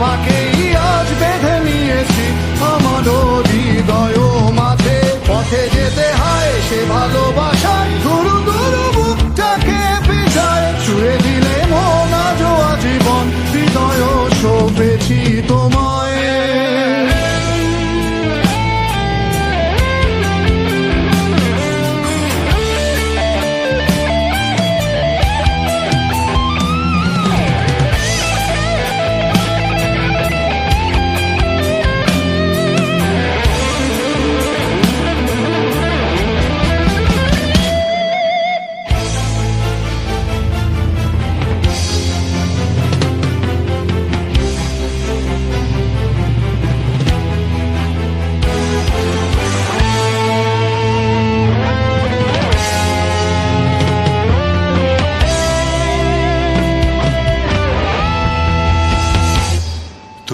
তোমাকেই আজ বেঁধে নিয়েছি। আমার হৃদয় মাঝে পথে যেতে হয়, সে ভালোবাসায় গুরু গুরু বুকটাকে পিছায় ছুঁয়ে দিলে মন আজ জীবন হৃদয় শোভেছি তোমায়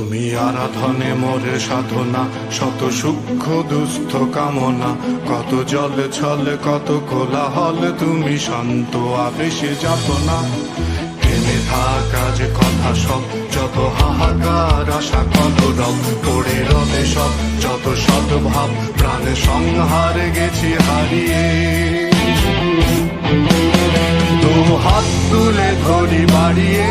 তুমি আরাধনে মোরে সাধনা, শত সূক্ষ্ম দুস্থ কামনা, কত জল ছল, কত কোলাহল, তুমি শান্ত আবেশে যাত না থেমে থাকা যে কথা সব, যত হাহাকার আশা, কত রব পড়ে রবে সব, যত সদ্ভাব প্রাণে সংহারে গেছি হারিয়ে। দু হাত তুলে ধরি বাড়িয়ে।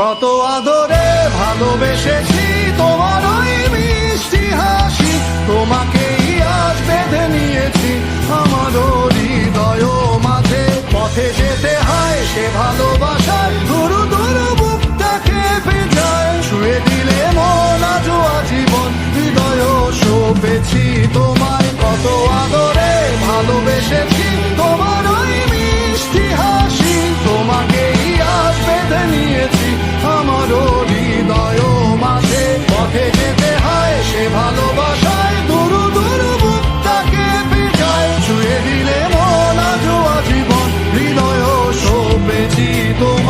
কত আদরে ভালোবেসেছি তোমার ওই মিষ্টি হাসি। তোমাকেই আজ বেঁধে নিয়েছি। আমার হৃদয় মাঝে পথে যেতে হয়, সে ভালোবাসার গুরু ধরু বুকটাকে ভেজায় শুয়ে দিলে মন আজ আজীবন হৃদয় শোপেছি